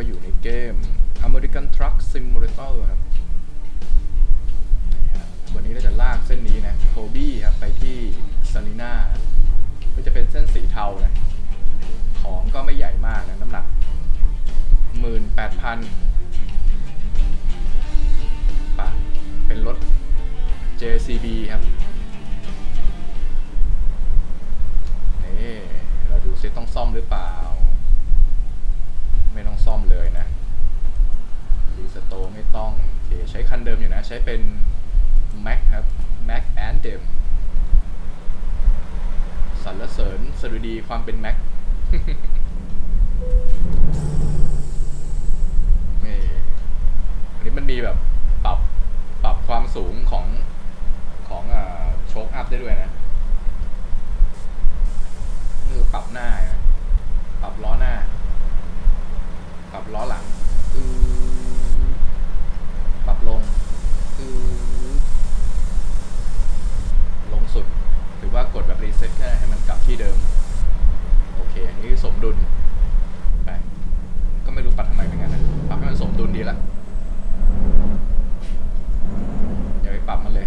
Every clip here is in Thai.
ก็อยู่ในเกม American Truck Simulator ครับวันนี้เราจะลากเส้นนี้นะโคบี้ครับไปที่ซาลิน่าก็จะเป็นเส้นสีเทานะของก็ไม่ใหญ่มากนะ น้ำหนัก 18,000ป่ะเป็นรถ JCB ครับนี่เราดูซิต้องซ่อมหรือเปล่า ไม่ต้องซ่อมเลยนะรีสโตไม่ต้องโอเคใช้คันเดิมอยู่นะ ใช้เป็น Mac ครับ Mac and d e m สรรเสริญสดุดีความเป็น Mac นี่อันนี้มันมีแบบปรับปรับความสูงของของอ่าโชคอัพได้ด้วยนะนี่คือปรับหน้านะปรับล้อหน้า ปรับล้อหลังอือปรับลงอือลงสุด หรือว่ากดแบบรีเซ็ตแค่ให้มันกลับที่เดิม โอเค อันนี้สมดุลไปก็ไม่รู้ปรับทำไมเหมือนกันนะปรับให้มันสมดุลดีละอย่าไปปรับมันเลย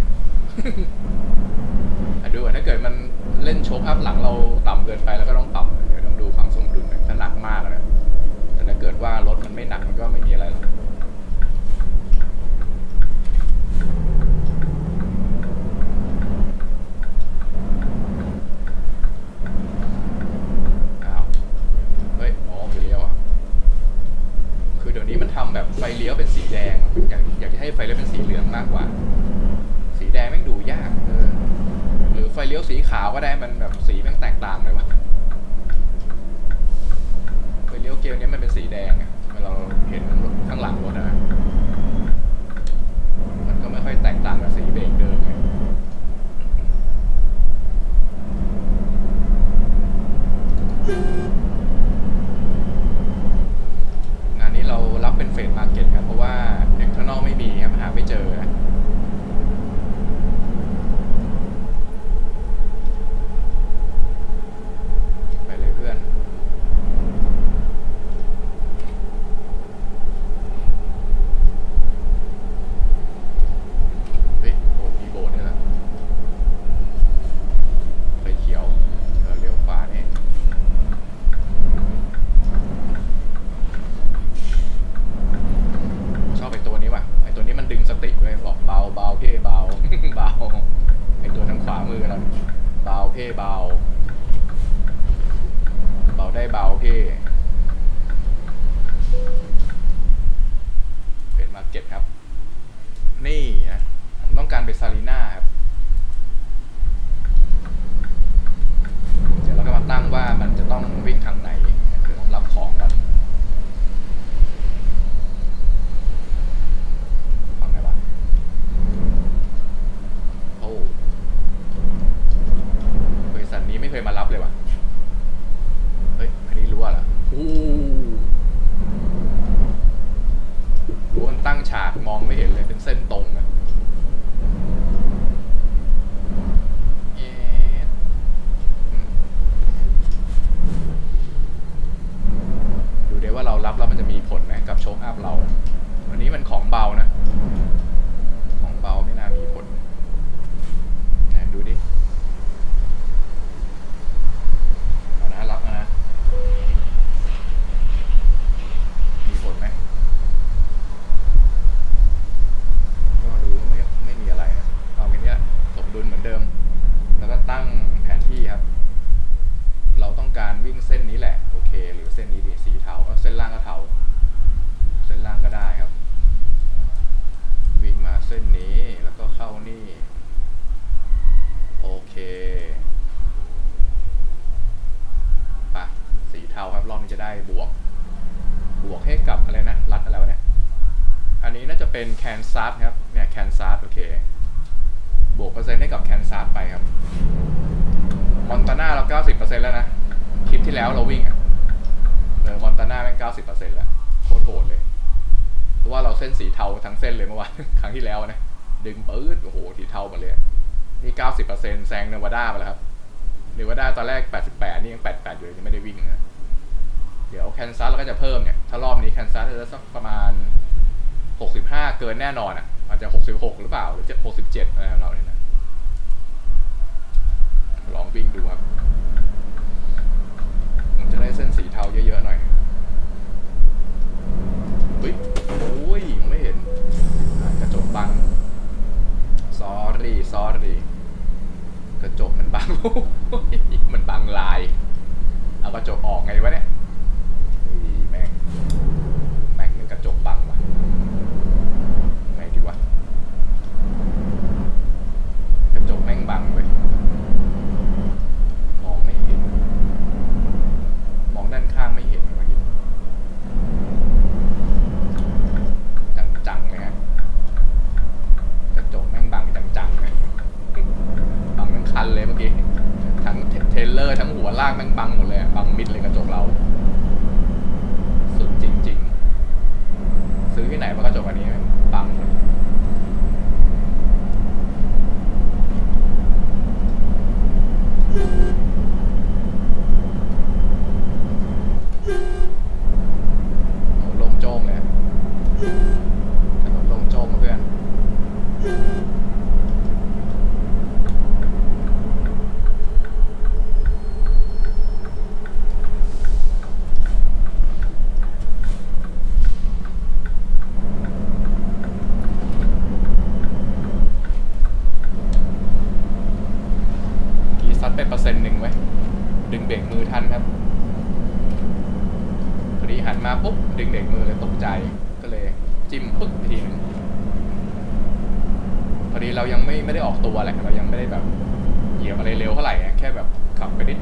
อะดูอะถ้าเกิดมันเล่นโชคอัพหลังเราต่ำเกินไปแล้วก็ต้องปรับเดี๋ยวต้องดูความสมดุลหน่อยถ้าหนักมากนะแต่ถ้าเกิดว่ารถมันไม่หนักมันก็ไม่มีอะไรหรอกอ้าวเฮ้ยอ๋อมันจะเลี้ยวอะ คือเดี๋ยวนี้มันทำแบบไฟเลี้ยวเป็นสีแดงอยากอยากจะให้ไฟเลี้ยวเป็นสีเหลืองมากกว่า สีแดงแม่งดูยากเออหรือไฟเลี้ยวสี ขาวก็ได้มันแบบสีมันแตกต่างเลยวะเลี้ยวเกมนี้มันเป็นสีแดงอะเวลาเราเห็นข้างหลังรถนะมันก็ไม่ค่อยแตกต่างกับสีเบรกเดิมไงงานนี้เรารับเป็นเฟสมาร์เก็ตครับ เพราะว่าเอ็กเทอร์นอลไม่มีครับหาไม่เจอนะ ไปเลยเพื่อน เฮ้ยโอ้มีโบสถ์นี่แหละไฟเขียวเออเลี้ยวขวานี่ชอบไอตัวนี้ว่ะ ไอตัวนี้มันดึงสติไว้บอกเบาเบาเพ่เบา เบา ไอตัวทางขวามือเราเบาเพ่เบา เบาได้เบาพี่เป็นมาร์เก็ตครับ นี่นะผมต้องการไปซาลีน่าครับ เดี๋ยวเราก็มาตั้งว่ามันจะต้องวิ่งทางไหนคือต้องรับของก่อนฟังไหนวะโอ้บริษัทนี้ไม่เคยมารับเลยว่ะ เฮ้ย อันนี้รั้วเหรออู้รั้วมันตั้งฉากมองไม่เห็นเลย เป็นเส้นตรงอะเอ๊ะอืมดูเดี๋ยวว่าเรารับแล้ว มันจะมีผลไหมกับโชคอัพเรา วันนี้มันของเบานะ แคนซับครับ เนี่ยแคนซับโอเค บวกเปอร์เซ็นต์ให้กับแคนซับไปครับ มอนตาน่าเราเก้าสิบเปอร์เซ็นต์แล้วนะ คลิปที่แล้วเราวิ่งอะเออมอนตาน่าแม่งเก้าสิบเปอร์เซ็นต์แล้ว โคตรโหดเลย เพราะว่าเราเส้นสีเทาทั้งเส้นเลยเมื่อวาน ครั้งที่แล้วนะ ดึงปื๊ดโอ้โหสีเทามาเลย นี่เก้าสิบเปอร์เซ็นต์แซงเนวาดาไปแล้วครับ เนวาดาตอนแรกแปดสิบแปดนี่ยังแปดแปดอยู่ยยังไม่ได้วิ่งนะเดี๋ยวแคนซัสเราก็จะเพิ่มเนี่ย ถ้ารอบนี้แคนซัสจะสักประมาณ้าเกินแน่นอนอะอาจจะหกสิบหกหรือเปล่า หรือเจ็ดหกสิบเจ็ดอะไรของเราเนี่ยนะ ลองวิ่งดูครับผมจะได้เส้นสีเทาเยอะ ๆ หน่อยเฮ้ยโอ้ยไม่เห็นกระจกบัง sorry sorry กระจกมันบัง มันบังลาย เอากระจกออกไงวะเนี่ย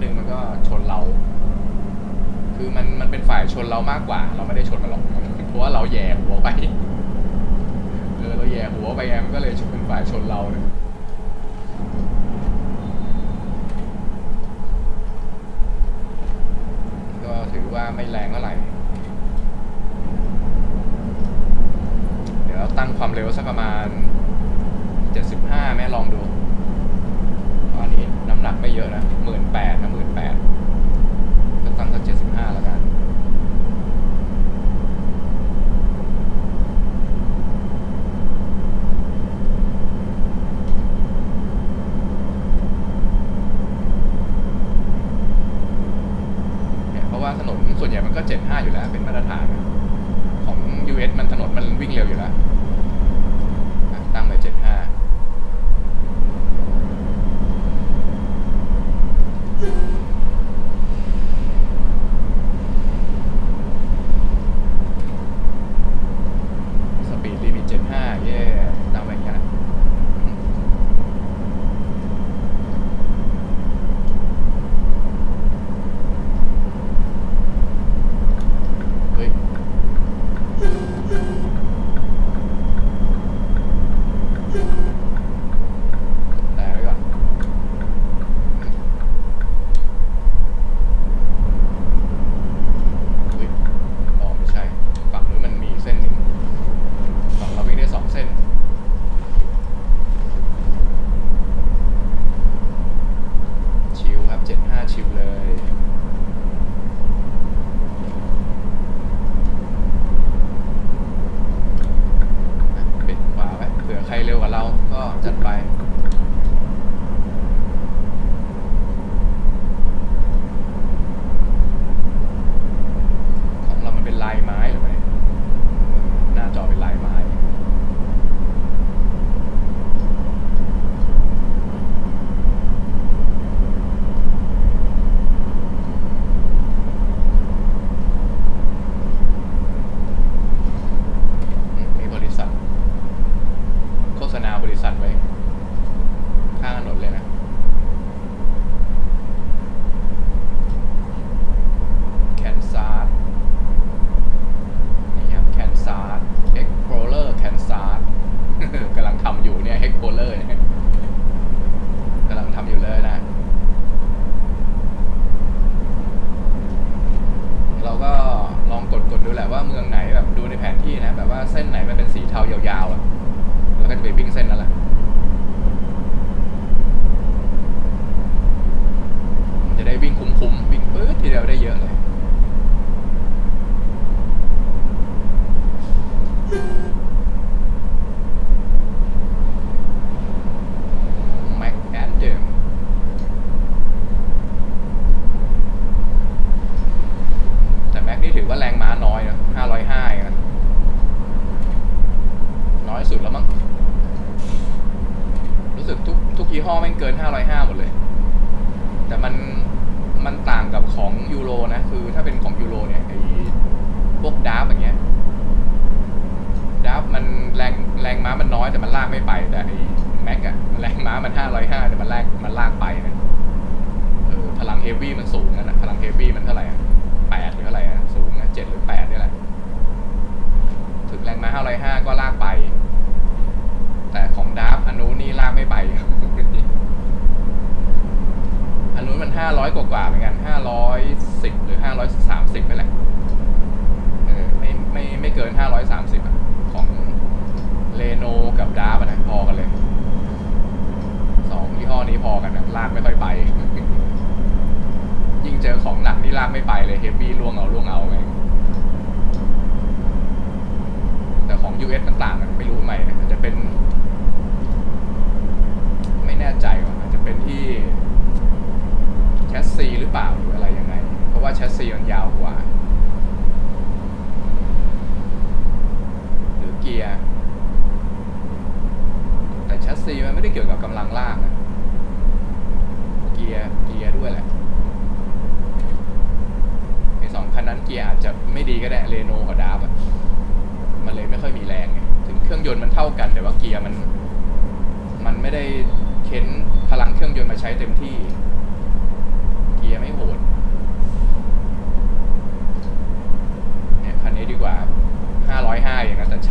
งมันก็ชนเรา คือมันมันเป็นฝ่ายชนเรามากกว่า เราไม่ได้ชนมันหรอกเพราะว่าเราแย่หัวไปเออเราแย่หัวไปแอมก็เลยเป็นฝ่ายชนเราเนี่ยก็ถือว่าไม่แรงเท่าไหร่ เดี๋ยวตั้งความเร็วสักประมาณ 75แม่ลองดู หนักไม่เยอะนะหมื่นแปดนะหมื่นแปด ปเร็วกว่าเราก็จัดไป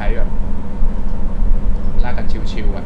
ใช้แบบลากกันชิวๆ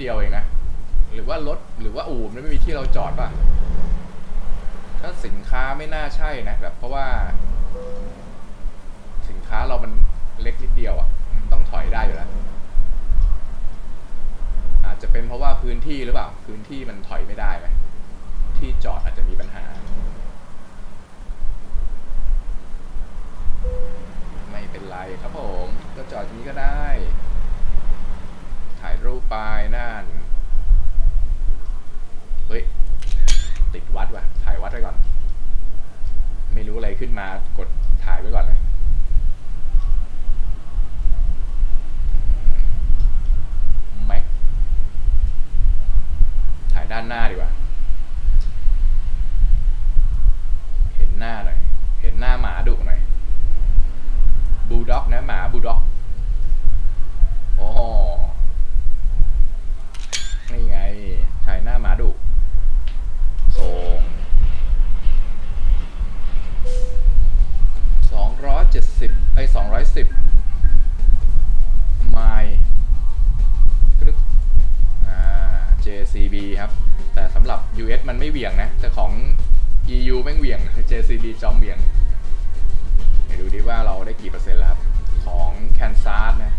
เดียวเองนะ หรือว่ารถหรือว่าอู่มันไม่มีที่เราจอดป่ะ ถ้าสินค้าไม่น่าใช่นะแบบเพราะว่า สินค้าเรามันเล็กนิดเดียวอะ่ะมันต้องถอยได้อยู่แล้วอาจจะเป็นเพราะว่าพื้นที่หรือเปล่า พื้นที่มันถอยไม่ได้ไหมที่จอดอาจจะมีปัญหา ไม่เป็นไรครับผม ก็จอดอย่นี้ก็ได้ ถ่ายรูปไปนั่น เฮ้ย ติดวัดว่ะ ถ่ายวัดไว้ก่อน ไม่รู้อะไรขึ้นมากดถ่ายไว้ก่อนเลย US มันไม่เหวี่ยงนะ แต่ของ EU แม่งเหวี่ยง JCB จอมเหวี่ยงเดี๋ยวดูดิว่าเราได้กี่เปอร์เซ็นต์แล้วครับ ของแคนซัสนะ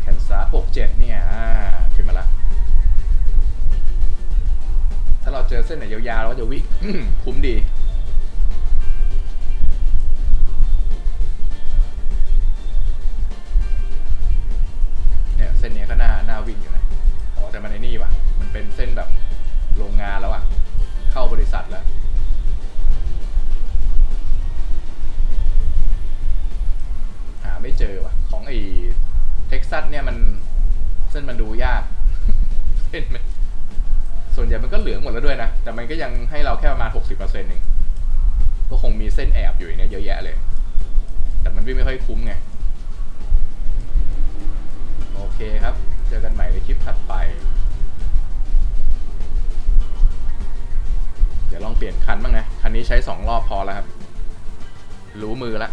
แคนซัส67 เนี่ยอ่าขึ้นมาละ ถ้าเราเจอเส้นไหนยาวๆ เราก็จะวิ่งคุ้มดี แล้วอะเข้าบริษัทแล้ว หาไม่เจอว่ะ ของไอ้เท็กซัสเนี่ยมันเส้นมันดูยากเส้นมันส่วนใหญ่มันก็เหลืองหมดแล้วด้วยนะ แต่มันก็ยังให้เราแค่ประมาณ60%เปอร์เซ็นเองก็คงมีเส้นแอบอยู่เนี้ยเยอะแยะเลย แต่มันวิ่งไม่ค่อยคุ้มไง โอเคครับ เจอกันใหม่ในคลิปถัดไป เดี๋ยวลองเปลี่ยนคันบ้างนะ คันนี้ใช้สองรอบพอแล้วครับ รู้มือแล้ว